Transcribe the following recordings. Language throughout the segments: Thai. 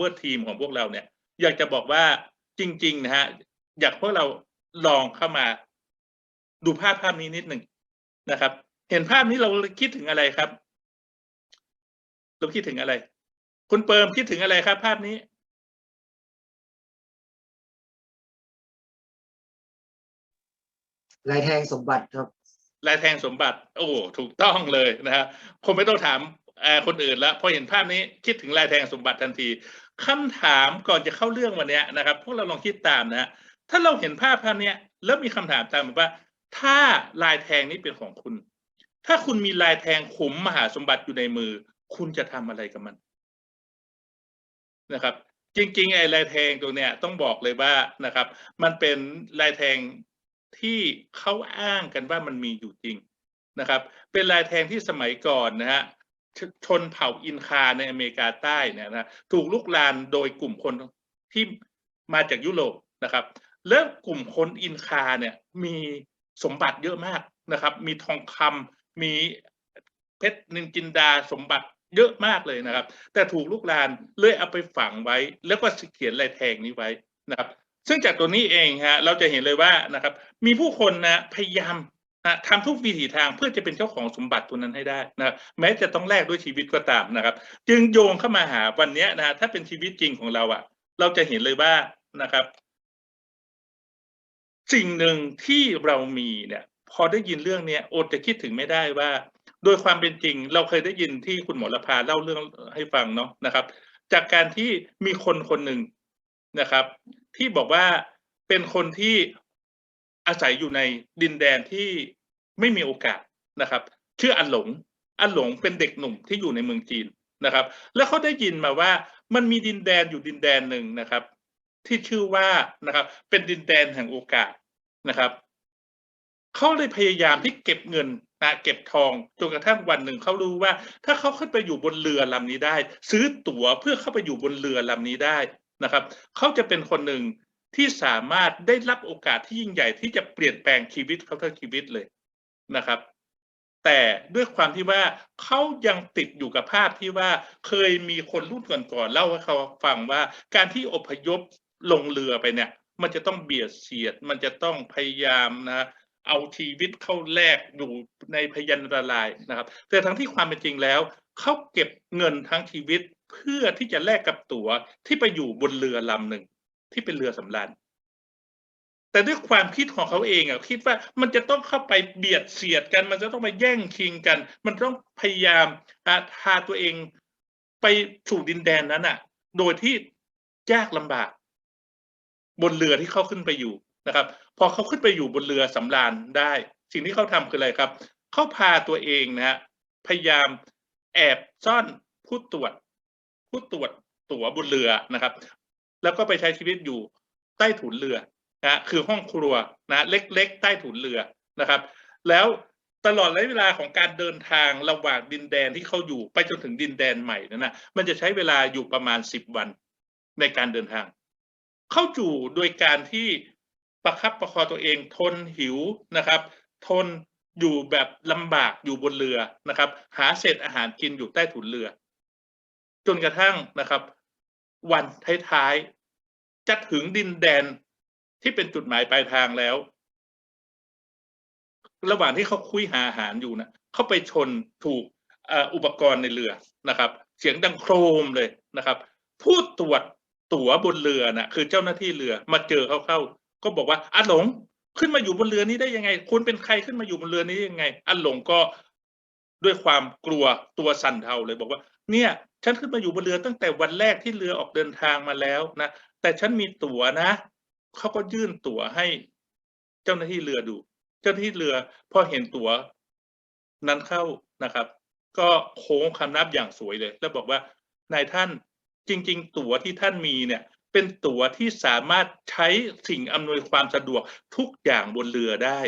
Power Team ของพวกเราเนี่ย อยากจะบอกว่าจริง ๆ นะฮะ อยากพวกเราลองเข้ามา ดูภาพภาพนี้นิดหนึ่งนะครับ เห็นภาพนี้เราคิดถึงอะไรครับเราคิดถึงอะไร คุณเปิมคิดถึงอะไรครับ ภาพนี้ลายแทงสมบัติครับลายแทงสมบัติ โอ้ถูกต้องเลยนะฮะคงไม่ต้องถามเอ่อคนอื่นแล้วพอเห็นภาพนี้คิดถึงลายแทงสมบัติทันที คำถามก่อนจะเข้าเรื่องวันนี้นะครับ พวกเราลองคิดตามนะฮะถ้าเราเห็นภาพภาพนี้แล้วมีคำถามตามว่า ถ้าลายแทงนี้เป็นของคุณ ถ้าคุณมีลายแทงขุมมหาสมบัติอยู่ในมือ คุณจะทำอะไรกับมันนะครับ จริงๆไอ้ลายแทงตัวเนี้ยต้องบอกเลยว่านะครับ มันเป็นลายแทงที่เขาอ้างกันว่ามันมีอยู่จริงนะครับ เป็นลายแทงที่สมัยก่อนนะฮะ ชนเผ่าอินคาในอเมริกาใต้เนี่ยนะถูกลุกลานโดยกลุ่มคนที่มาจากยุโรปนะครับและกลุ่มคนอินคาเนี่ยมีสมบัติเยอะมากนะครับ มีทองคำมีเพชรนินจินดาสมบัติเยอะมากเลยนะครับ แต่ถูกลุกลานเลยเอาไปฝังไว้ แล้วก็เขียนลายแทงนี้ไว้นะครับ ซึ่งจากตัวนี้เองฮะเราจะเห็นเลยว่านะครับ มีผู้คนนะพยายาม นะทำทุกวิถีทางเพื่อจะเป็นเจ้าของสมบัติตัวนั้นให้ได้นะครับแม้จะต้องแลกด้วยชีวิตก็ตามนะครับ จึงโยงเข้ามาหาวันนี้นะฮะถ้าเป็นชีวิตจริงของเราอะ่ะ เราจะเห็นเลยว่านะครับ สิ่งหนึ่งที่เรามีเนี่ย พอได้ยินเรื่องเนี้ยอดจะคิดถึงไม่ได้ว่า โดยความเป็นจริง เราเคยได้ยินที่คุณหมอละพาเล่าเรื่องให้ฟังเนาะนะครับ จากการที่มีคนคนหนึ่งนะครับ ที่บอกว่าเป็นคนที่ อาศัยอยู่ในดินแดนที่ไม่มีโอกาสนะครับชื่ออันหลง อันหลงเป็นเด็กหนุ่มที่อยู่ในเมืองจีนนะครับ แล้วเขาได้ยินมาว่ามันมีดินแดนอยู่ดินแดนหนึ่งนะครับ ที่ชื่อว่านะครับ เป็นดินแดนแห่งโอกาสนะครับเขาเลยพยายามที่เก็บเงินนะเก็บทองจนกระทั่งวันหนึ่งเขารู้ว่า ถ้าเขาขึ้นไปอยู่บนเรือลำนี้ได้ ซื้อตั๋วเพื่อเข้าไปอยู่บนเรือลำนี้ได้นะครับเขาจะเป็นคนหนึ่ง ที่สามารถได้รับโอกาสที่ยิ่งใหญ่ที่จะเปลี่ยนแปลงชีวิตเขาทั้งชีวิตเลยนะครับ แต่ด้วยความที่ว่าเขายังติดอยู่กับภาพที่ว่าเคยมีคนรุ่นก่อนๆเล่าให้เขาฟังว่าการที่อพยพลงเรือไปเนี่ย มันจะต้องเบียดเสียด มันจะต้องพยายามนะเอาชีวิตเข้าแลกอยู่ในพยันตรายนะครับ แต่ทั้งที่ความเป็นจริงแล้วเขาเก็บเงินทั้งชีวิตเพื่อที่จะแลกกับตั๋วที่ไปอยู่บนเรือลำหนึ่ง ที่เป็นเรือสำราญแต่ด้วยความคิดของเขาเองอะคิดว่ามันจะต้องเข้าไปเบียดเสียดกัน มันจะต้องมาแย่งชิงกัน มันต้องพยายามพาตัวเองไปสู่ดินแดนนั้นอะโดยที่ยากลำบาก บนเรือที่เขาขึ้นไปอยู่นะครับ พอเขาขึ้นไปอยู่บนเรือสำราญได้ สิ่งที่เขาทำคืออะไรครับเขาพาตัวเองนะฮะพยายามแอบซ่อนผู้ตรวจ ผู้ตรวจตั๋วบนเรือนะครับ แล้วก็ไปใช้ชีวิตอยู่ใต้ถุนเรือนะคือห้องครัวนะเล็กๆ ใต้ถุนเรือนะครับ แล้วตลอดระยะเวลาของการเดินทางระหว่างดินแดนที่เขาอยู่ไปจนถึงดินแดนใหม่นั่นนะมันจะใช้เวลาอยู่ประมาณสิบวันในการเดินทาง เข้าอยู่โดยการที่ประคับประคองตัวเองทนหิวนะครับ ทนอยู่แบบลำบากอยู่บนเรือนะครับ หาเศษอาหารกินอยู่ใต้ถุนเรือ จนกระทั่งนะครับ วันท้ายๆ จะถึงดินแดนที่เป็นจุดหมายปลายทางแล้ว ระหว่างที่เขาคุยหาอาหารอยู่นะเขาไปชนถูกอุปกรณ์ในเรือนะครับ เสียงดังโครมเลยนะครับ ผู้ตรวจตั๋วบนเรือนะคือเจ้าหน้าที่เรือมาเจอเขาเข้า ก็บอกว่าอาหลงขึ้นมาอยู่บนเรือนี้ได้ยังไง คุณเป็นใครขึ้นมาอยู่บนเรือนี้ยังไงอาหลงก็ด้วยความกลัวตัวสั่นเทาเลยบอกว่า เนี่ย ฉันขึ้นมาอยู่บนเรือตั้งแต่วันแรกที่เรือออกเดินทางมาแล้วนะ แต่ฉันมีตั๋วนะ เขาก็ยื่นตั๋วให้ เจ้าหน้าที่เรือดู เจ้าหน้าที่เรือพอเห็นตั๋วนั้นเข้านะครับ ก็โค้งคำนับอย่างสวยเลย แล้วบอกว่านายท่านจริง ๆ ตั๋วที่ท่านมีเนี่ย เป็นตั๋วที่สามารถใช้สิ่งอำนวยความสะดวกทุกอย่างบนเรือได้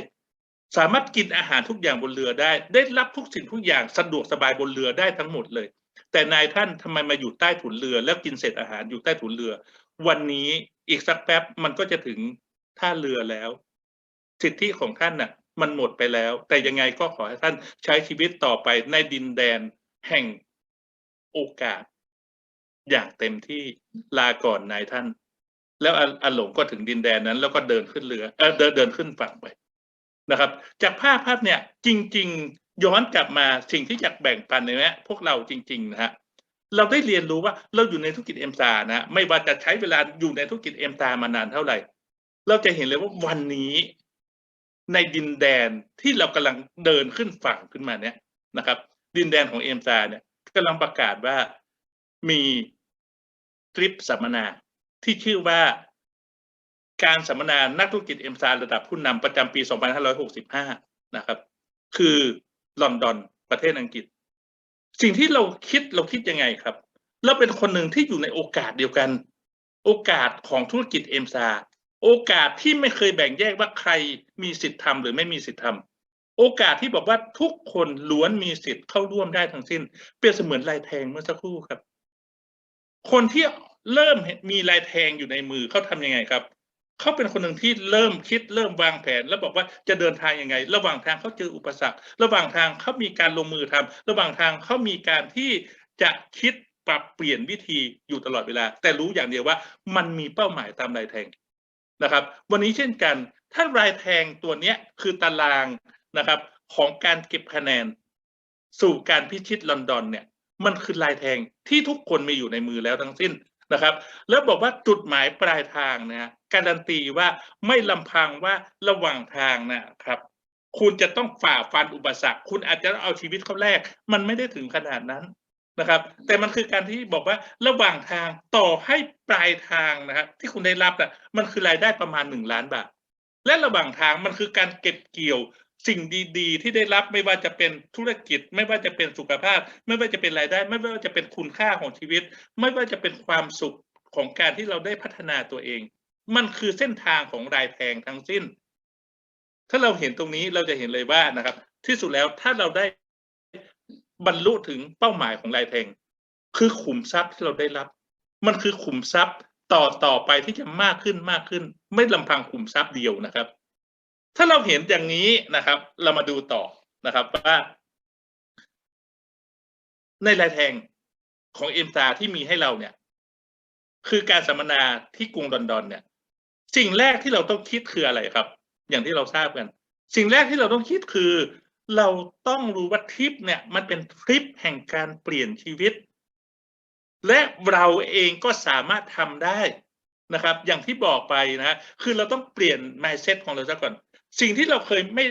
สามารถกินอาหารทุกอย่างบนเรือได้ ได้รับทุกสิ่งทุกอย่างสะดวกสบายบนเรือได้ทั้งหมดเลย แต่นายท่านทำไมมาอยู่ใต้ถุนเรือ แล้วกินเศษอาหารอยู่ใต้ถุนเรือ วันนี้อีกสักแป๊บมันก็จะถึงท่าเรือแล้ว สิทธิของท่านน่ะ มันหมดไปแล้ว แต่ยังไงก็ขอให้ท่านใช้ชีวิตต่อไปในดินแดนแห่งโอกาส อย่างเต็มที่ลาก่อนนายท่าน แล้วอาอาหลงก็ถึงดินแดนนั้น แล้วก็เดินขึ้นเรือเออเดินเดินขึ้นฝั่งไปนะครับ จากภาพภาพเนี่ย จริง ๆ ย้อนกลับมาสิ่งที่อยากแบ่งปันในนี้พวกเราจริงๆนะฮะเราได้เรียนรู้ว่าเราอยู่ในธุรกิจเอ็มซานะไม่ว่าจะใช้เวลาอยู่ในธุรกิจเอ็มซามานานเท่าไหร่ เราจะเห็นเลยว่าวันนี้ในดินแดนที่เรากำลังเดินขึ้นฝั่งขึ้นมาเนี่ยนะครับ ดินแดนของเอ็มซาเนี่ยกำลังประกาศว่ามีทริปสัมมนาที่ชื่อว่าการสัมมนานักธุรกิจเอ็มซาระดับผู้นำประจำปี 2565 นะครับ คือ ลอนดอน ประเทศอังกฤษ สิ่งที่เราคิดเราคิดยังไงครับ เราเป็นคนหนึ่งที่อยู่ในโอกาสเดียวกัน โอกาสของธุรกิจเอ็มซาโอกาสที่ไม่เคยแบ่งแยกว่าใครมีสิทธิ์ทำหรือไม่มีสิทธิ์ทำโอกาสที่บอกว่าทุกคนล้วนมีสิทธิ์เข้าร่วมได้ทั้งสิ้น เปรียบเสมือนลายแทงเมื่อสักครู่ครับ คนที่เริ่มมีลายแทงอยู่ในมือเขาทำยังไงครับ เขาเป็นคนหนึ่งที่เริ่มคิดเริ่มวางแผน แล้วบอกว่าจะเดินทางยังไง ระหว่างทางเขาเจออุปสรรค ระหว่างทางเขามีการลงมือทำระหว่างทางเขามีการที่จะคิดปรับเปลี่ยนวิธีอยู่ตลอดเวลา แต่รู้อย่างเดียวว่ามันมีเป้าหมายตามลายแทงนะครับ วันนี้เช่นกัน ถ้ารายแทงตัวเนี้ยคือตารางนะครับ ของการเก็บคะแนน สู่การพิชิตลอนดอนเนี่ย มันคือลายแทงที่ทุกคนมีอยู่ในมือแล้วทั้งสิ้นนะครับ แล้วบอกว่าจุดหมายปลายทางนะฮะ การันตีว่าไม่ลำพังว่าระหว่างทางนะครับ คุณจะต้องฝ่าฟันอุปสรรค คุณอาจจะเอาชีวิตเขาแลกมันไม่ได้ถึงขนาดนั้นนะครับ แต่มันคือการที่บอกว่าระหว่างทางต่อให้ปลายทางนะครับที่คุณได้รับอะมันคือรายได้ประมาณหนึ่งล้านบาท และระหว่างทางมันคือการเก็บเกี่ยวสิ่งดีๆ ที่ได้รับไม่ว่าจะเป็นธุรกิจ ไม่ว่าจะเป็นสุขภาพ ไม่ว่าจะเป็นรายได้ ไม่ว่าจะเป็นคุณค่าของชีวิต ไม่ว่าจะเป็นความสุขของการที่เราได้พัฒนาตัวเอง มันคือเส้นทางของรายแทงทั้งสิ้น ถ้าเราเห็นตรงนี้เราจะเห็นเลยว่านะครับ ที่สุดแล้วถ้าเราได้บรรลุถึงเป้าหมายของรายแทง คือขุมทรัพย์ที่เราได้รับ มันคือขุมทรัพย์ต่อต่อไปที่จะมากขึ้นมากขึ้น ไม่ลำพังขุมทรัพย์เดียวนะครับ ถ้าเราเห็นอย่างนี้นะครับ เรามาดูต่อนะครับว่า ในรายแทงของเอ็มซาที่มีให้เราเนี่ย คือการสัมมนาที่กรุงลอนดอนเนี่ย สิ่งแรกที่เราต้องคิดคืออะไรครับ อย่างที่เราทราบกัน สิ่งแรกที่เราต้องคิดคือ เราต้องรู้ว่าทริปเนี่ยมันเป็นทริปแห่งการเปลี่ยนชีวิต และเราเองก็สามารถทำได้นะครับ อย่างที่บอกไปนะคือเราต้องเปลี่ยน mindset ของเราซะก่อน สิ่งที่เราเคยไม่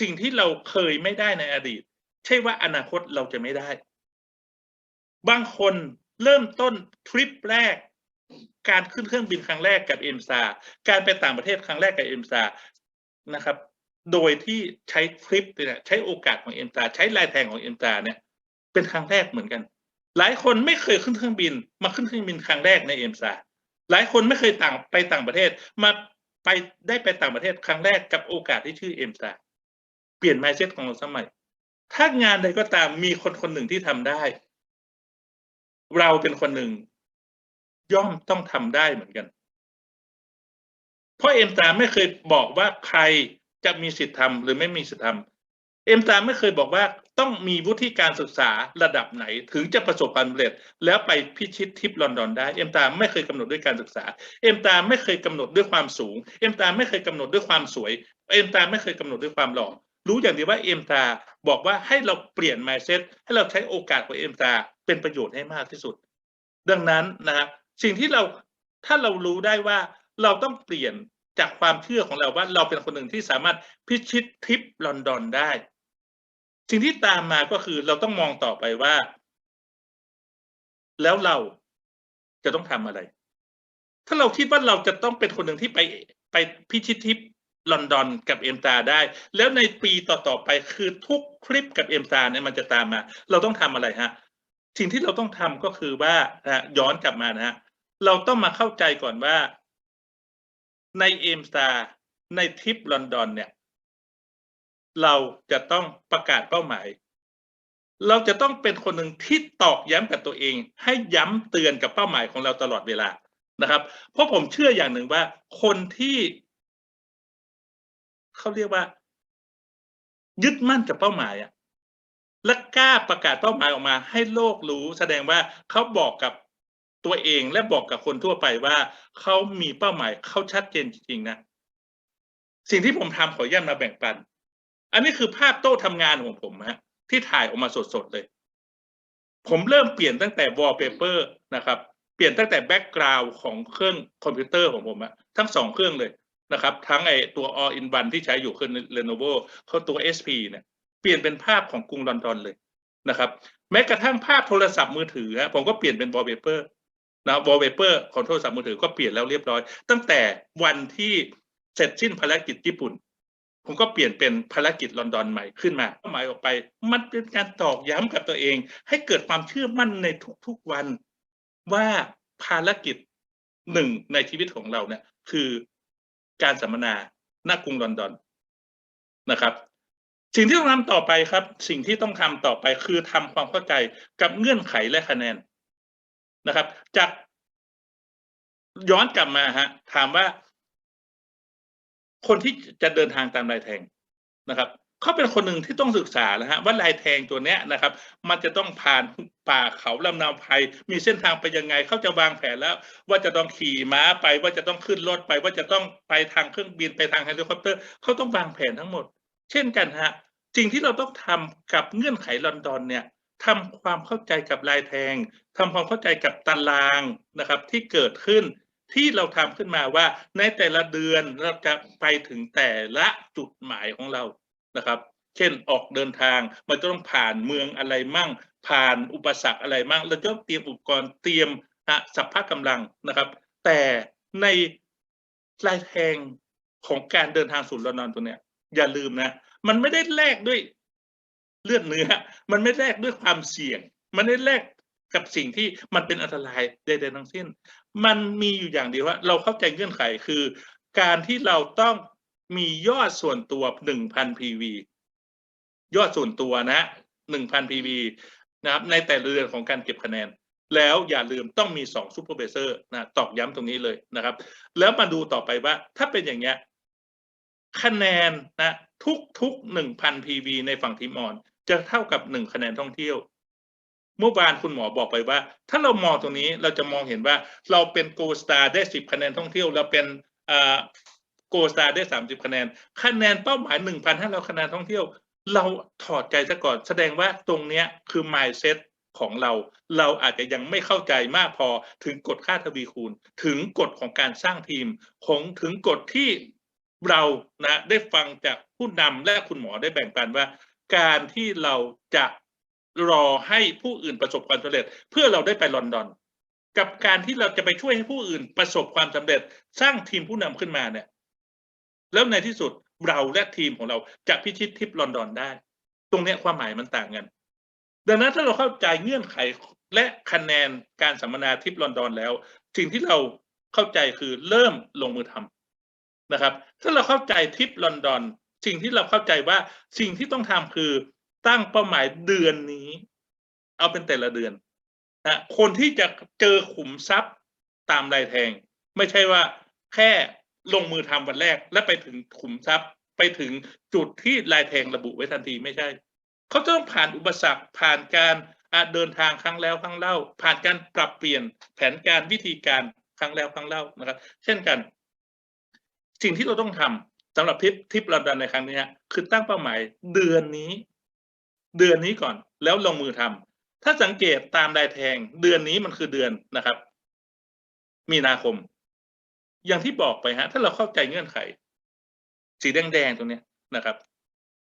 สิ่งที่เราเคยไม่ได้ในอดีต ใช่ว่าอนาคตเราจะไม่ได้ บางคนเริ่มต้นทริปแรก การขึ้นเครื่องบินครั้งแรกกับเอ็มซาการไปต่างประเทศครั้งแรกกับเอ็มซานะครับ โดยที่ใช้ทริปเนี่ยใช้โอกาสของเอ็มซาใช้ลายแทงของเอ็มซาเนี่ย เป็นครั้งแรกเหมือนกัน หลายคนไม่เคยขึ้นเครื่องบิน มาขึ้นเครื่องบินครั้งแรกในเอ็มซาหลายคนไม่เคยต่างไปต่างประเทศ มาไปได้ไปต่างประเทศครั้งแรกกับโอกาสที่ชื่อเอ็มซาเปลี่ยน mindset ของเราสมัย ถ้างานใดก็ตามมีคนคนหนึ่งที่ทำได้ เราเป็นคนหนึ่ง ย่อมต้องทำได้เหมือนกัน เพราะเอ็มตาไม่เคยบอกว่าใครจะมีสิทธิ์ทำหรือไม่มีสิทธิ์ทำเอ็มตาไม่เคยบอกว่าต้องมีวุฒิการศึกษาระดับไหน ถึงจะประสบความสำเร็จ แล้วไปพิชิตทิปลอนดอนได้เอ็มตาไม่เคยกำหนดด้วยการศึกษาเอ็มตาไม่เคยกำหนดด้วยความสูงเอ็มตาไม่เคยกำหนดด้วยความสวยเอ็มตาไม่เคยกำหนดด้วยความหล่อรู้อย่างเดียวว่าเอ็มตาบอกว่าให้เราเปลี่ยน mindset ให้เราใช้โอกาสของเอ็มตาเป็นประโยชน์ให้มากที่สุด ดังนั้นนะครับ สิ่งที่เราถ้าเรารู้ได้ว่าเราต้องเปลี่ยนจากความเชื่อของเราว่าเราเป็นคนหนึ่งที่สามารถพิชิตทริปลอนดอนได้ สิ่งที่ตามมาก็คือเราต้องมองต่อไปว่า แล้วเราจะต้องทำอะไร ถ้าเราคิดว่าเราจะต้องเป็นคนหนึ่งที่ไปไปพิชิตทริปลอนดอนกับเอ็มตาได้ แล้วในปีต่อๆไปคือทุกคลิปกับเอ็มตาเนี่ยมันจะตามมา เราต้องทำอะไรฮะ สิ่งที่เราต้องทำก็คือว่านะย้อนกลับมานะฮะ เราต้องมาเข้าใจก่อนว่า ในเอมสตาในทริปลอนดอนเนี่ย เราจะต้องประกาศเป้าหมาย เราจะต้องเป็นคนหนึ่งที่ตอกย้ำกับตัวเอง ให้ย้ำเตือนกับเป้าหมายของเราตลอดเวลานะครับ เพราะผมเชื่ออย่างหนึ่งว่า คนที่เขาเรียกว่า ยึดมั่นกับเป้าหมายอะและกล้าประกาศเป้าหมายออกมา ให้โลกรู้แสดงว่าเขาบอกกับ ตัวเองและบอกกับคนทั่วไปว่าเขามีเป้าหมายเขาชัดเจนจริงๆนะ สิ่งที่ผมทำขออนุญาตมาแบ่งปัน อันนี้คือภาพโต๊ะทำงานของผมฮะที่ถ่ายออกมาสดๆเลย ผมเริ่มเปลี่ยนตั้งแต่วอลเปเปอร์นะครับ เปลี่ยนตั้งแต่แบ็กกราวด์ของเครื่องคอมพิวเตอร์ของผมอะทั้งสองเครื่องเลยนะครับ ทั้งไอตัว all in one ที่ใช้อยู่คือ Lenovo เขาตัว SP เนี่ยเปลี่ยนเป็นภาพของกรุงลอนดอนเลยนะครับ แม้กระทั่งภาพโทรศัพท์มือถือฮะผมก็เปลี่ยนเป็นวอลเปเปอร์ นะวอลเปเปอร์ของโทรศัพท์มือถือก็เปลี่ยนแล้วเรียบร้อย ตั้งแต่วันที่เสร็จสิ้นภารกิจญี่ปุ่น ผมก็เปลี่ยนเป็นภารกิจลอนดอนใหม่ขึ้นมาหมายออกไป มันเป็นการตอกย้ำกับตัวเอง ให้เกิดความเชื่อมั่นในทุกๆวัน ว่าภารกิจหนึ่งในชีวิตของเราเนี่ยคือการสัมมนาณกรุงลอนดอนนะครับ สิ่งที่ต้องทำต่อไปครับ สิ่งที่ต้องทำต่อไปคือทำความเข้าใจกับเงื่อนไขและคะแนน นะครับ จากย้อนกลับมาฮะ ถามว่า คนที่จะเดินทางตามลายแทงนะครับเขาเป็นคนหนึ่งที่ต้องศึกษาแล้วฮะว่าลายแทงตัวเนี้ยนะครับ มันจะต้องผ่านป่าเขาลำนาวไพมีเส้นทางไปยังไงเขาจะวางแผนแล้ว ว่าจะต้องขี่ม้าไปว่าจะต้องขึ้นรถไป ว่าจะต้องไปทางเครื่องบินไปทางเฮลิคอปเตอร์เขาต้องวางแผนทั้งหมด เช่นกันฮะสิ่งที่เราต้องทำกับเงื่อนไขลอนดอนเนี่ย ทำความเข้าใจกับลายแทงทำความเข้าใจกับตารางนะครับ ที่เกิดขึ้นที่เราทำขึ้นมาว่าในแต่ละเดือนเราจะไปถึงแต่ละจุดหมายของเรานะครับ เช่นออกเดินทางมันจะต้องผ่านเมืองอะไรมั่ง ผ่านอุปสรรคอะไรมั่งเราจะต้องเตรียมอุปกรณ์เตรียมสัพพะกำลังนะครับ แต่ในลายแทงของการเดินทางสู่ลอนดอนตัวเนี้ยอย่าลืมนะ มันไม่ได้แลกด้วย เลือดเนื้อ มันไม่แลกด้วยความเสี่ยง มันไม่แลกกับสิ่งที่มันเป็นอันตรายใดๆทั้งสิ้น มันมีอยู่อย่างเดียวว่า เราเข้าใจเงื่อนไขคือ การที่เราต้องมียอดส่วนตัวหนึ่งพัน PV ยอดส่วนตัวนะหนึ่งพัน PV นะครับ ในแต่ละเดือนของการเก็บคะแนน แล้วอย่าลืมต้องมีสองซูเปอร์เบเซอร์นะตอกย้ำตรงนี้เลยนะครับ แล้วมาดูต่อไปว่า ถ้าเป็นอย่างเงี้ยคะแนนนะทุกทุกหนึ่งพัน PV ในฝั่งทีมออน จะเท่ากับหนึ่งคะแนนท่องเที่ยว เมื่อวานคุณหมอบอกไปว่า ถ้าเรามองตรงนี้เราจะมองเห็นว่าเราเป็นโกสตาได้สิบคะแนนท่องเที่ยว เราเป็นโกสตาได้สามสิบคะแนน คะแนนเป้าหมายหนึ่งพันห้าร้อยคะแนนท่องเที่ยว เราถอดใจซะก่อน แสดงว่าตรงเนี้ยคือ mindset ของเรา เราอาจจะยังไม่เข้าใจมากพอถึงกฎค่าทวีคูณ ถึงกฎของการสร้างทีม ของถึงกฎที่เรานะได้ฟังจากผู้นำและคุณหมอได้แบ่งปันว่า การที่เราจะรอให้ผู้อื่นประสบความสำเร็จ เพื่อเราได้ไปลอนดอน กับการที่เราจะไปช่วยให้ผู้อื่นประสบความสำเร็จ สร้างทีมผู้นำขึ้นมาเนี่ย แล้วในที่สุดเราและทีมของเราจะพิชิตทริปลอนดอนได้ ตรงนี้ความหมายมันต่างกัน ดังนั้นถ้าเราเข้าใจเงื่อนไขและคะแนนการสัมมนาทริปลอนดอนแล้ว สิ่งที่เราเข้าใจคือเริ่มลงมือทำนะครับ ถ้าเราเข้าใจทริปลอนดอน สิ่งที่เราเข้าใจว่าสิ่งที่ต้องทำคือตั้งเป้าหมายเดือนนี้ เอาเป็นแต่ละเดือนนะคนที่จะเจอขุมทรัพย์ตามลายแทง ไม่ใช่ว่าแค่ลงมือทำวันแรก และไปถึงขุมทรัพย์ไปถึงจุดที่ลายแทงระบุไว้ทันทีไม่ใช่ เขาต้องผ่านอุปสรรคผ่านการเดินทางครั้งแล้วครั้งเล่า ผ่านการปรับเปลี่ยนแผนการวิธีการครั้งแล้วครั้งเล่านะครับ เช่นกัน สิ่งที่เราต้องทำ สำหรับทริปทริปลอนดอนในครั้งนี้คือตั้งเป้าหมายเดือนนี้ เดือนนี้ก่อน แล้วลงมือทำถ้าสังเกตตามลายแทง เดือนนี้มันคือเดือนนะครับ มีนาคม อย่างที่บอกไปฮะ ถ้าเราเข้าใจเงื่อนไข สีแดงๆตรงนี้นะครับ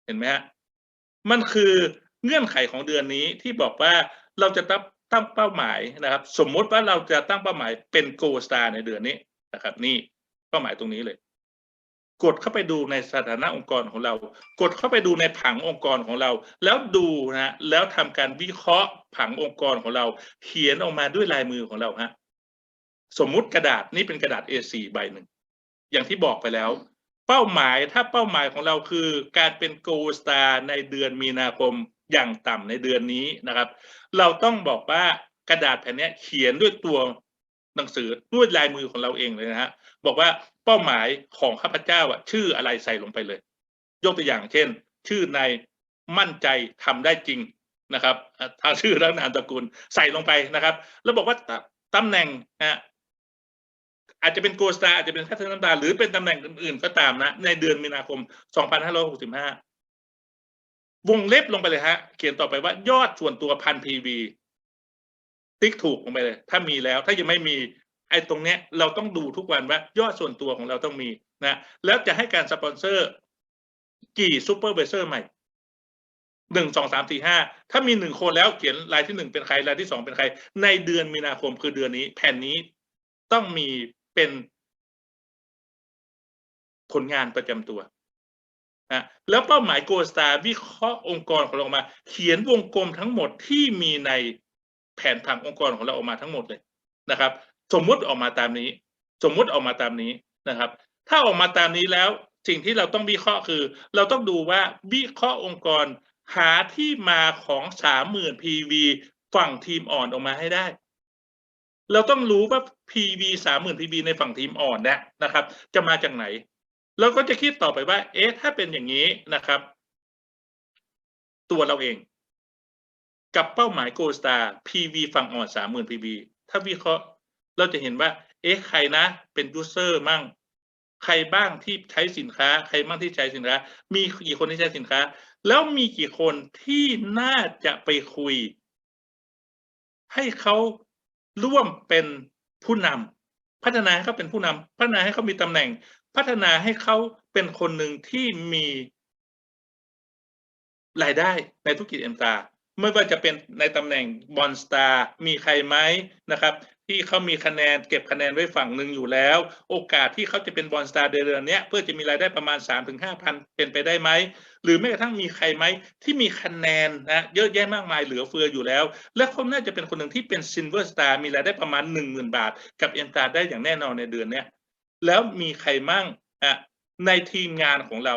เห็นไหมฮะมันคือเงื่อนไขของเดือนนี้ที่บอกว่าเราจะตั้งตั้งเป้าหมายนะครับ สมมติว่าเราจะตั้งเป้าหมายเป็นโกสตาร์ในเดือนนี้นะครับ นี่เป้าหมายตรงนี้เลย กดเข้าไปดูในสถานะองค์กรของเรา กดเข้าไปดูในผังองค์กรของเรา แล้วดูนะแล้วทำการวิเคราะห์ผังองค์กรของเรา เขียนออกมาด้วยลายมือของเราฮะสมมุติกระดาษนี่เป็นกระดาษ A4 ใบหนึ่งอย่างที่บอกไปแล้ว เป้าหมายถ้าเป้าหมายของเราคือ การเป็นโกลสตาในเดือนมีนาคมอย่างต่ำในเดือนนี้นะครับ เราต้องบอกว่ากระดาษแผ่นนี้เขียนด้วยตัว หนังสือด้วยลายมือของเราเองเลยนะฮะบอกว่าเป้าหมายของข้าพเจ้าอะชื่ออะไรใส่ลงไปเลย ยกตัวอย่างเช่น ชื่อในมั่นใจทำได้จริงนะครับอะทางชื่อและนามสกุลใส่ลงไปนะครับ แล้วบอกว่าตตำแหน่งอะอาจจะเป็นโกสตาอาจจะเป็นแพทเทิร์น้ำตาหรือเป็นตำแหน่งอื่นๆก็ตามนะ ในเดือนมีนาคม 2565 วงเล็บลงไปเลยฮะ เขียนต่อไปว่ายอดส่วนตัวพัน PV ติ๊กถูกลงไปเลย ถ้ามีแล้วถ้ายังไม่มีไอ้ตรงเนี้ยเราต้องดูทุกวันว่ายอดส่วนตัวของเราต้องมีนะแล้วจะให้การสปอนเซอร์กี่ซูเปอร์เวเซอร์ใหม่หนึ่งสองสามสี่ห้าถ้ามีหนึ่งคนแล้วเขียนรายที่หนึ่งเป็นใครรายที่สองเป็นใคร ในเดือนมีนาคมคือเดือนนี้ แผ่นนี้ต้องมีเป็นผลงานประจำตัวนะแล้วเป้าหมายโกสตาร์วิเคราะห์องค์กรของเรามา เขียนวงกลมทั้งหมดที่มีใน แผนผังองค์กรของเราออกมาทั้งหมดเลยนะครับ สมมุติออกมาตามนี้ สมมุติออกมาตามนี้นะครับ ถ้าออกมาตามนี้แล้วสิ่งที่เราต้องวิเคราะห์คือ เราต้องดูว่าวิเคราะห์องค์กรหาที่มาของสามหมื่น PV ฝั่งทีมอ่อนออกมาให้ได้ เราต้องรู้ว่า PV สามหมื่น PV ในฝั่งทีมอ่อนเนี่ยนะครับ จะมาจากไหน เราก็จะคิดต่อไปว่า เอ๊ะถ้าเป็นอย่างนี้นะครับ ตัวเราเอง กับเป้าหมายโกสตา PV ฝั่งอ่อนสามหมื่น PV ถ้าวิเคราะห์เราจะเห็นว่า เอ๊ะใครนะ เป็นยูเซอร์มั่ง ใครบ้างที่ใช้สินค้า ใครบ้างที่ใช้สินค้า มีกี่คนที่ใช้สินค้า แล้วมีกี่คนที่น่าจะไปคุย ให้เขาร่วมเป็นผู้นำพัฒนาให้เขาเป็นผู้นำพัฒนาให้เขามีตำแหน่ง พัฒนาให้เขาเป็นคนหนึ่งที่มีรายได้ในธุรกิจเอ็มตา ไม่ว่าจะเป็นในตำแหน่งบอลสตาร์มีใครไหมนะครับที่เขามีคะแนนเก็บคะแนนไว้ฝั่งหนึ่งอยู่แล้ว โอกาสที่เขาจะเป็นบอลสตาร์เดือนนี้เพื่อจะมีรายได้ประมาณ3ามถึงห้าพันเป็นไปได้ไหม หรือแม้กระทั่งมีใครไหมที่มีคะแนนนะเยอะแยะมากมายเหลือเฟืออยู่แล้ว และเขาน่าจะเป็นคนหนึ่งที่เป็นซิ l เวอร์สตาร์มีรายได้ประมาณ 1 0,000 บาท กับเอ็มตาได้อย่างแน่นอนในเดือนนี้แล้วมีใครมั่งอะในทีมงานของเรา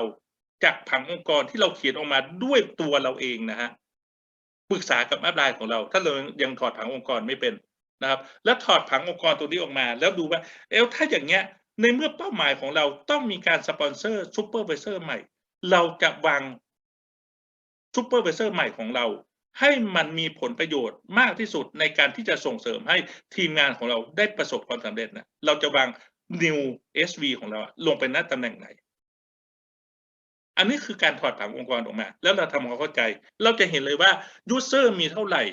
จากผังองค์กรที่เราเขียนออกมาด้วยตัวเราเองนะฮะ ปรึกษากับแอัพไลน์ของเรา ถ้าเรายังถอดผังองค์กรไม่เป็นนะครับ แล้วถอดผังองค์กรตัวนี้ออกมา แล้วดูว่า เอลถ้าอย่างเงี้ย ในเมื่อเป้าหมายของเราต้องมีการสปอนเซอร์ซูเปอร์ไวเซอร์ใหม่ เราจะวางซูเปอร์ไวเซอร์ใหม่ของเรา ให้มันมีผลประโยชน์มากที่สุดในการที่จะส่งเสริมให้ทีมงานของเราได้ประสบความสำเร็จนะ เราจะวาง new SV ของเราลงไปณตำแหน่งไหน อันนี้คือการถอดผังองค์กรออกมา แล้วเราทำความเข้าใจ เราจะเห็นเลยว่า user มีเท่าไหร่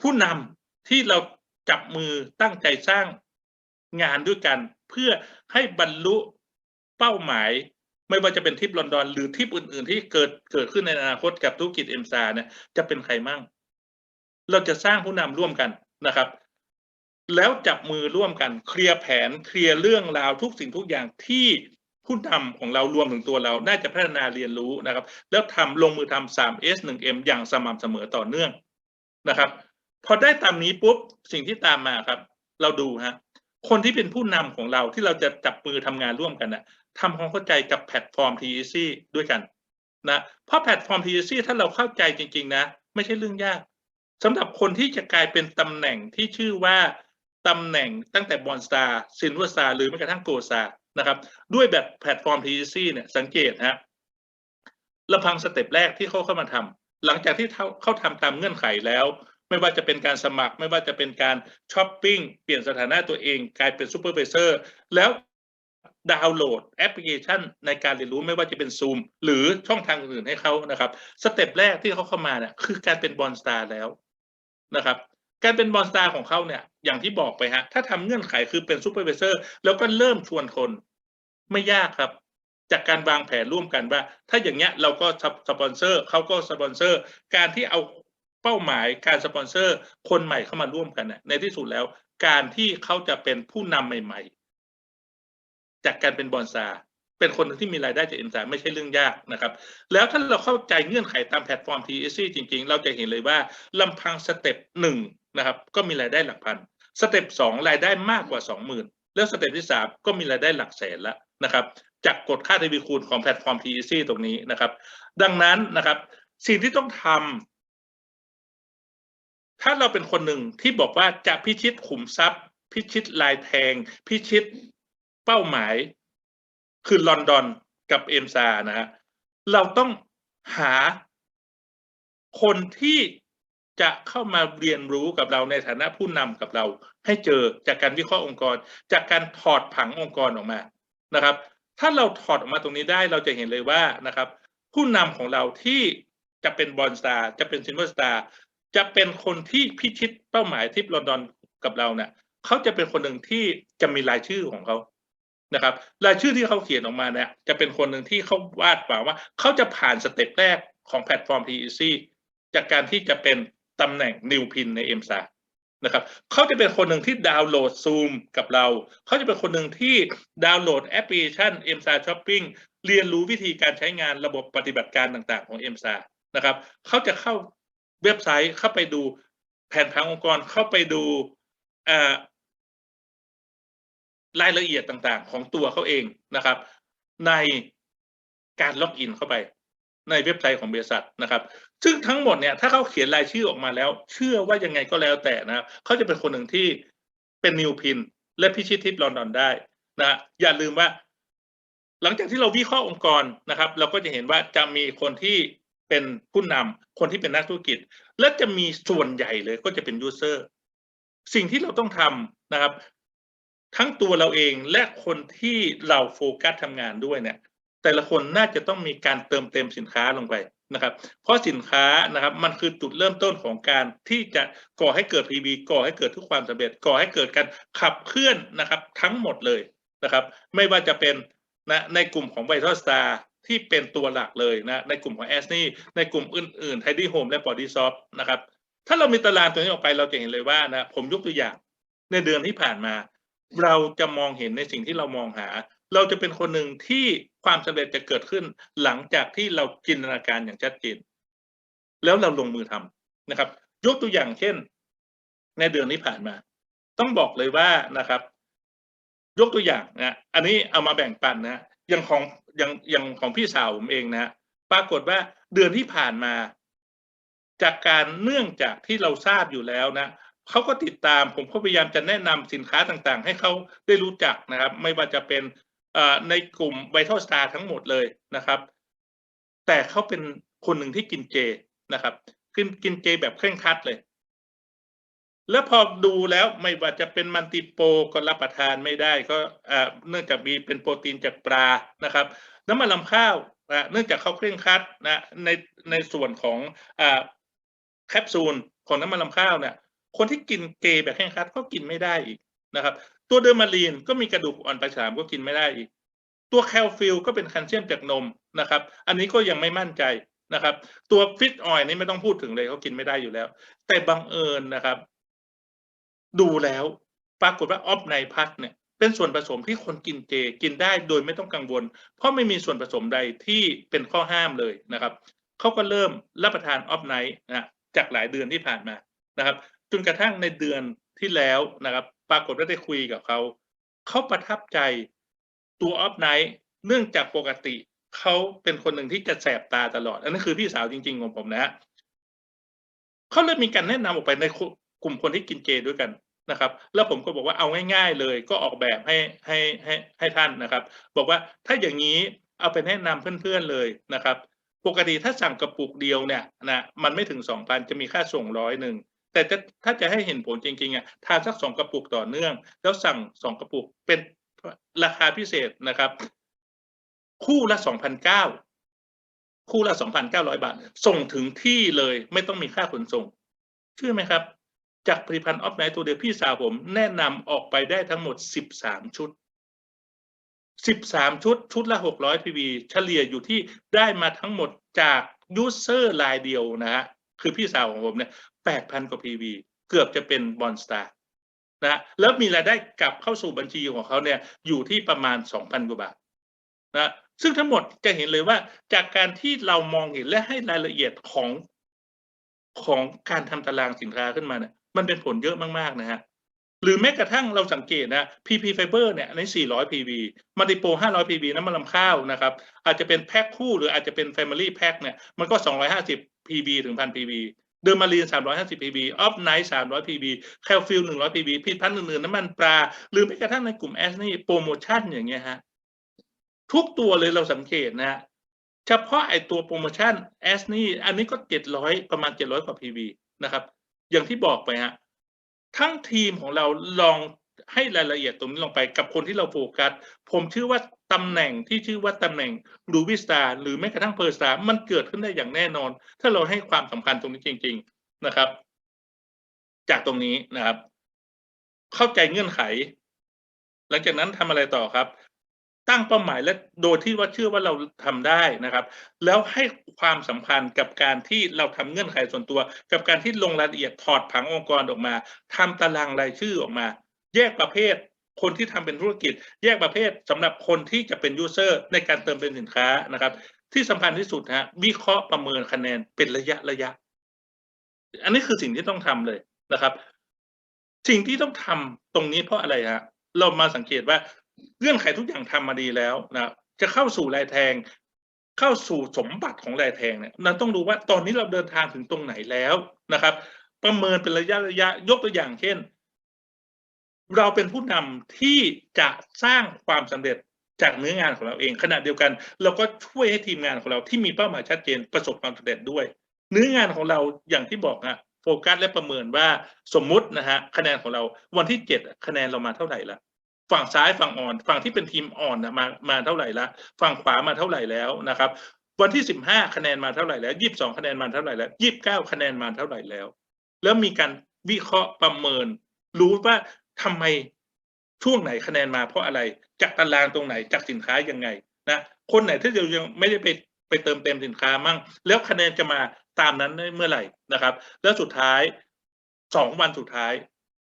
ผู้นำที่เราจับมือตั้งใจสร้างงานด้วยกัน เพื่อให้บรรลุเป้าหมาย ไม่ว่าจะเป็นทิปลอนดอน หรือทิปอื่น ๆ ที่เกิดเกิดขึ้นในอนาคตกับธุรกิจเอ็มซาเนี่ยจะเป็นใครมั่ง เราจะสร้างผู้นำร่วมกันนะครับแล้วจับมือร่วมกันเคลียร์แผนเคลียร์เรื่องราวทุกสิ่งทุกอย่างที่ ผู้นำของเรารวมถึงตัวเรา น่าจะพัฒนาเรียนรู้นะครับ แล้วทำลงมือทำ 3S 1M อย่างสม่ำเสมอต่อเนื่องนะครับ พอได้ตามนี้ปุ๊บสิ่งที่ตามมาครับ เราดูฮะคนที่เป็นผู้นำของเราที่เราจะจับมือทำงานร่วมกันนะทำความเข้าใจกับแพลตฟอร์ม TEC ด้วยกันนะเพราะแพลตฟอร์ม TEC ถ้าเราเข้าใจจริง ๆ นะ ไม่ใช่เรื่องยากสำหรับคนที่จะกลายเป็นตำแหน่งที่ชื่อว่าตำแหน่งตั้งแต่บอลสตาร์ซินเวอร์สตาร์หรือแม้กระทั่งโกสตาร์ นะครับด้วยแบบแพลตฟอร์ม TEC เนี่ยสังเกตฮะลำพังสเต็ปแรกที่เขาเข้ามาทำหลังจากที่เขาเขาทำตามเงื่อนไขแล้ว ไม่ว่าจะเป็นการสมัคร ไม่ว่าจะเป็นการช้อปปิ้งเปลี่ยนสถานะตัวเองกลายเป็นซูเปอร์ไวเซอร์แล้วดาวน์โหลดแอปพลิเคชันในการเรียนรู้ไม่ว่าจะเป็น Zoom หรือช่องทางอื่นๆให้เขานะครับ สเต็ปแรกที่เขาเข้ามาเนี่ยคือการเป็นบอลสตาร์แล้วนะครับ การเป็นบอลสตาร์ของเขาเนี่ย อย่างที่บอกไปฮะ ถ้าทำเงื่อนไขคือเป็นซูเปอร์ไวเซอร์ แล้วก็เริ่มชวนคนไม่ยากครับ จากการวางแผนร่วมกันว่า ถ้าอย่างเงี้ยเราก็สปอนเซอร์เขาก็สปอนเซอร์ การที่เอาเป้าหมายการสปอนเซอร์ คนใหม่เข้ามาร่วมกันเนี่ยในที่สุดแล้ว การที่เขาจะเป็นผู้นำใหม่ ๆ จากการเป็นบอลซาเป็นคนที่มีรายได้จากเอ็นซาไม่ใช่เรื่องยากนะครับ แล้วถ้าเราเข้าใจเงื่อนไขตามแพลตฟอร์ม TSC จริง ๆ เราจะเห็นเลยว่าลำพังสเต็ปหนึ่ง นะครับก็มีรายได้หลักพันสเต็ปสองรายได้มากกว่าสองหมื่นแล้วสเต็ปที่สามก็มีรายได้หลักแสนล้วนะครับจากกฎค่าทีวีคูณของแพลตฟอร์ม TEC ตรงนี้นะครับ ดังนั้นนะครับ สิ่งที่ต้องทำถ้าเราเป็นคนหนึ่งที่บอกว่าจะพิชิตขุมทรัพย์ พิชิตลายแทง พิชิตเป้าหมาย คือลอนดอนกับเอ็มซานะฮะเราต้องหาคนที่ จะเข้ามาเรียนรู้กับเราในฐานะผู้นำกับเรา ให้เจอจากการวิเคราะห์องค์กร จากการถอดผังองค์กรออกมานะครับ ถ้าเราถอดออกมาตรงนี้ได้เราจะเห็นเลยว่านะครับ ผู้นำของเราที่จะเป็นบอลสตาร์จะเป็นซินเวอร์สตาร์จะเป็นคนที่พิชิตเป้าหมายที่ลอนดอนกับเราเนี่ยเขาจะเป็นคนหนึ่งที่จะมีรายชื่อของเขานะครับ รายชื่อที่เขาเขียนออกมาเนี่ยจะเป็นคนหนึ่งที่เขาวาดฝันว่าเขาจะผ่านสเต็ปแรกของแพลตฟอร์ม TEC จากการที่จะเป็น ตำแหน่งนิวพินใน m อ็มซานะครับเขาจะเป็นคนหนึ่งที่ดาวน์โหลด Zoom กับเรา เขาจะเป็นคนหนึ่งที่ดาวน์โหลดแอปพลิเคชัน m อ็ Shopping เรียนรู้วิธีการใช้งานระบบปฏิบัติการต่างๆของ m อ็นะครับเขาจะเข้าเว็บไซต์เข้าไปดูแผนผังองค์กรเข้าไปดูรายละเอียดต่างๆ ของตัวเขาเองนะครับ ในการล็อกอินเข้าไป ในเว็บไซต์ของบริษัทนะครับ ซึ่งทั้งหมดเนี่ยถ้าเขาเขียนรายชื่อออกมาแล้ว เชื่อว่ายังไงก็แล้วแต่นะครับเขาจะเป็นคนหนึ่งที่เป็นนิวพิน และพิชิตทิพย์ลอนดอนได้นะอย่าลืมว่า หลังจากที่เราวิเคราะห์องค์กรนะครับ เราก็จะเห็นว่าจะมีคนที่เป็นผู้นำคนที่เป็นนักธุรกิจ และจะมีส่วนใหญ่เลยก็จะเป็นยูเซอร์สิ่งที่เราต้องทำนะครับ ทั้งตัวเราเองและคนที่เราโฟกัสทำงานด้วยเนี่ย แต่ละคนน่าจะต้องมีการเติมเต็มสินค้าลงไปนะครับ เพราะสินค้านะครับมันคือจุดเริ่มต้นของการที่จะก่อให้เกิด PB ก่อให้เกิดทุกความสำเร็จ ก่อให้เกิดการขับเคลื่อนนะครับ ทั้งหมดเลยนะครับ ไม่ว่าจะเป็นนะในกลุ่มของไวท์สตาร์ที่เป็นตัวหลักเลยนะในกลุ่มของแอสนี่ในกลุ่มอื่นๆไทดี้โฮมและบอดี้ซอฟนะครับถ้าเรามีตารางตัวนี้ออกไปเราจะเห็นเลยว่านะผมยกตัวอย่าง ในเดือนที่ผ่านมา เราจะมองเห็นในสิ่งที่เรามองหา เราจะเป็นคนหนึ่งที่ความสำเร็จจะเกิดขึ้นหลังจากที่เราจินตนาการอย่างชัดเจน แล้วเราลงมือทำนะครับ ยกตัวอย่างเช่น ในเดือนที่ผ่านมา ต้องบอกเลยว่านะครับ ยกตัวอย่างนะอันนี้เอามาแบ่งปันนะอย่างของอย่างอย่างของพี่สาวผมเองนะปรากฏว่าเดือนที่ผ่านมา จากการเนื่องจากที่เราทราบอยู่แล้วนะเขาก็ติดตามผมก็พยายามจะแนะนำสินค้าต่างๆ ให้เขาได้รู้จักนะครับ ไม่ว่าจะเป็น ในกลุ่มไวท์สตาร์ทั้งหมดเลยนะครับ แต่เขาเป็นคนหนึ่งที่กินเจนะครับกินกินเจแบบเคร่งครัดเลย แล้วพอดูแล้วไม่ว่าจะเป็นมันติโปก็รับประทานไม่ได้ ก็เนื่องจากมีเป็นโปรตีนจากปลานะครับ น้ำมันลำข้าวเนื่องจากเขาเคร่งครัดนะในในส่วนของแคปซูลของน้ำมันลำข้าวเนี่ยคนที่กินเกแบบเคร่งครัดก็กินไม่ได้อีกนะครับ ตัวเดอร์มาลีนก็มีกระดูกอ่อนประสามก็กินไม่ได้อีก ตัวแคลฟิลก็เป็นแคลเซียมจากนมนะครับ อันนี้ก็ยังไม่มั่นใจนะครับ ตัวฟิตออยนี่ไม่ต้องพูดถึงเลยเขากินไม่ได้อยู่แล้ว แต่บังเอิญนะครับ ดูแล้วปรากฏว่าออฟไนพัทเนี่ยเป็นส่วนผสมที่คนกินเจกินได้โดยไม่ต้องกังวล เพราะไม่มีส่วนผสมใดที่เป็นข้อห้ามเลยนะครับเขาก็เริ่มรับประทานออฟไนนะจากหลายเดือนที่ผ่านมานะครับ จนกระทั่งในเดือนที่แล้วนะครับ ปรากฏว่าได้คุยกับเขาเขาประทับใจตัวออฟไนท์เนื่องจากปกติเขาเป็นคนหนึ่งที่จะแสบตาตลอดอันนี้คือพี่สาวจริง ๆ ของผมนะฮะเขาเลยมีการแนะนำออกไปในกลุ่มคนที่กินเจด้วยกันนะครับ แล้วผมก็บอกว่าเอาง่าย ๆ เลย ก็ออกแบบให้ให้ให้ให้ท่านนะครับ บอกว่าถ้าอย่างนี้เอาไปแนะนำเพื่อนๆเลยนะครับ ปกติถ้าสั่งกระปุกเดียวเนี่ยนะมันไม่ถึงสองพันจะมีค่าส่งร้อยหนึ่ง แต่ถ้าจะให้เห็นผลจริงๆอะทานสักสองกระปุกต่อเนื่อง แล้วสั่งสองกระปุกเป็นราคาพิเศษนะครับ คู่ละสองพันเก้าคู่ละสองพันเก้าร้อยบาท ส่งถึงที่เลยไม่ต้องมีค่าขนส่ง เชื่อไหมครับ จากผลิตภัณฑ์ออฟไนตัวเดียวพี่สาวผมแนะนำออกไปได้ทั้งหมดสิบสามชุดสิบสามชุด ชุดละหกร้อยพีวีเฉลี่ยอยู่ที่ได้มาทั้งหมดจากยูเซอร์รายเดียวนะฮะคือพี่สาวของผมเนี่ย แปดพันกว่า PV เกือบจะเป็นบอลสตาร์นะแล้วมีรายได้กลับเข้าสู่บัญชีของเขาเนี่ยอยู่ที่ประมาณสองพันกว่าบาทนะซึ่งทั้งหมดจะเห็นเลยว่าจากการที่เรามองเห็นและให้รายละเอียดของของการทำตารางสินค้าขึ้นมาเนี่ยมันเป็นผลเยอะมากๆนะฮะหรือแม้กระทั่งเราสังเกตนะ PP Fiber เนี่ยใน 400 PV มัลติโป500 PV น้ำมันลำข้าวนะครับ อาจจะเป็นแพ็คคู่หรืออาจจะเป็น Family Pack เนี่ยมันก็ 250 PV ถึง 1,000 PV เดอร์มารีน 350 ppb ออฟไนท์ 300 ppb แคลฟิล 100 ppb พิษพันธ์อื่นๆน้ำมันปลา หรือแม้กระทั่งในกลุ่มแอสนี่โปรโมชั่นอย่างเงี้ยฮะ ทุกตัวเลยเราสังเกตนะฮะเฉพาะไอตัวโปรโมชั่นแอสนี่อันนี้ก็เจ็ดร้อยประมาณเจ็ดร้อยกว่า pb นะครับ อย่างที่บอกไปฮะ ทั้งทีมของเราลอง ให้รายละเอียดตรงนี้ลงไปกับคนที่เราโฟกัส ผมเชื่อว่าตำแหน่งที่ชื่อว่าตำแหน่งรูบิสตาหรือแม้กระทั่งเพอร์สตามันเกิดขึ้นได้อย่างแน่นอน ถ้าเราให้ความสำคัญตรงนี้จริง ๆนะครับ จากตรงนี้นะครับ เข้าใจเงื่อนไข หลังจากนั้นทำอะไรต่อครับ ตั้งเป้าหมายและโดยที่ว่าเชื่อว่าเราทำได้นะครับ แล้วให้ความสำคัญกับการที่เราทำเงื่อนไขส่วนตัว กับการที่ลงรายละเอียดถอดผังองค์กรออกมาทำตารางรายชื่อออกมา แยกประเภทคนที่ทำเป็นธุรกิจ แยกประเภทสำหรับคนที่จะเป็นยูเซอร์ในการเติมเป็นสินค้านะครับ ที่สำคัญที่สุดฮะวิเคราะห์ประเมินคะแนนเป็นระยะระยะ อันนี้คือสิ่งที่ต้องทำเลยนะครับ สิ่งที่ต้องทำตรงนี้เพราะอะไรฮะเรามาสังเกตว่าเงื่อนไขทุกอย่างทำมาดีแล้วนะจะเข้าสู่รายแทง เข้าสู่สมบัติของรายแทงเนี่ยเราต้องดูว่าตอนนี้เราเดินทางถึงตรงไหนแล้วนะครับ ประเมินเป็นระยะระยะยกตัวอย่างเช่น เราเป็นผู้นำที่จะสร้างความสำเร็จจากเนื้องานของเราเอง ขณะเดียวกัน เราก็ช่วยให้ทีมงานของเราที่มีเป้าหมายชัดเจนประสบความสำเร็จด้วย เนื้องานของเราอย่างที่บอกฮะโฟกัสและประเมินว่าสมมุตินะฮะคะแนนของเราวันที่เจ็ดคะแนนเรามาเท่าไหร่ละฝั่งซ้ายฝั่งอ่อน ฝั่งที่เป็นทีมอ่อนนะมามาเท่าไหร่ละฝั่งขวามาเท่าไหร่แล้วนะครับ วันที่สิบห้าคะแนนมาเท่าไหร่แล้วยี่สิบสองคะแนนมาเท่าไหร่แล้วยี่สิบเก้าคะแนนมาเท่าไหร่แล้ว แล้วมีการวิเคราะห์ประเมิน รู้ว่า ทำไมช่วงไหนคะแนนมาเพราะอะไรจากตารางตรงไหนจากสินค้ายังไงนะคนไหนที่เรายังไม่ได้ไปไปเติมเต็มสินค้ามั่ง แล้วคะแนนจะมาตามนั้นได้เมื่อไหร่นะครับ แล้วสุดท้ายสองวันสุดท้าย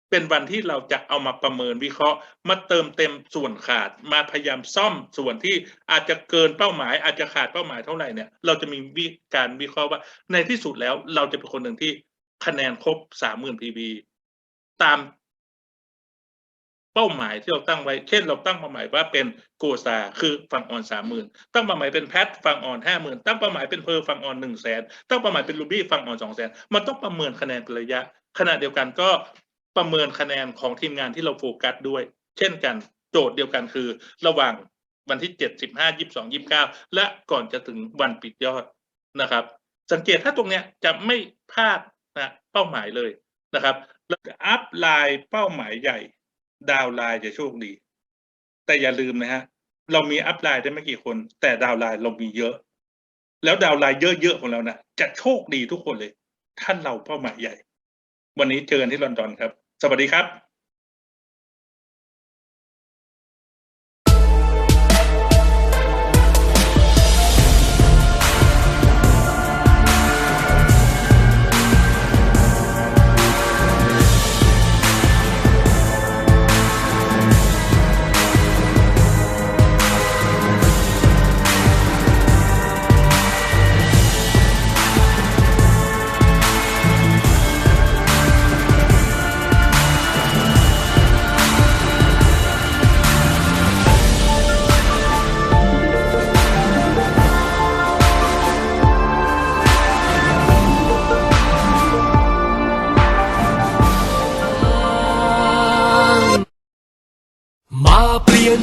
เป็นวันที่เราจะเอามาประเมินวิเคราะห์ มาเติมเต็มส่วนขาดมาพยายามซ่อมส่วนที่อาจจะเกินเป้าหมาย อาจจะขาดเป้าหมายเท่าไหร่เนี่ยเราจะมีวิการวิเคราะห์ว่าในที่สุดแล้วเราจะเป็นคนหนึ่งที่คะแนนครบสามหมื่นพีบีตาม เป้าหมายที่เราตั้งไว้ เช่นเราตั้งเป้าหมายว่าเป็นโกซาคือฝั่งอ่อนสามหมื่นตั้งเป้าหมายเป็นแพทฝั่งอ่อนห้าหมื่นตั้งเป้าหมายเป็นเพอร์ฝั่งอ่อนหนึ่งแสนตั้งเป้าหมายเป็นรูบี้ฝั่งอ่อนสองแสนมันต้องประเมินคะแนนเป็นระยะ ขณะเดียวกันก็ประเมินคะแนนของทีมงานที่เราโฟกัสด้วย เช่นกันโจทย์เดียวกันคือ ระหว่างวันที่เจ็ดสิบห้ายี่สิบสองยี่สิบเก้าและก่อนจะถึงวันปิดยอดนะครับ สังเกตถ้าตรงเนี้ยจะไม่พลาดนะเป้าหมายเลยนะครับแล้วอัพไลน์เป้าหมายใหญ่ ดาวไลน์จะโชคดี แต่อย่าลืมนะฮะ เรามีอัพไลน์ได้ไม่กี่คน แต่ดาวไลน์เรามีเยอะ แล้วดาวไลน์เยอะๆของเรานะจะโชคดีทุกคนเลย ท่านเราเป้าหมายใหญ่ วันนี้เจอกันที่ลอนดอนครับ สวัสดีครับ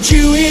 เ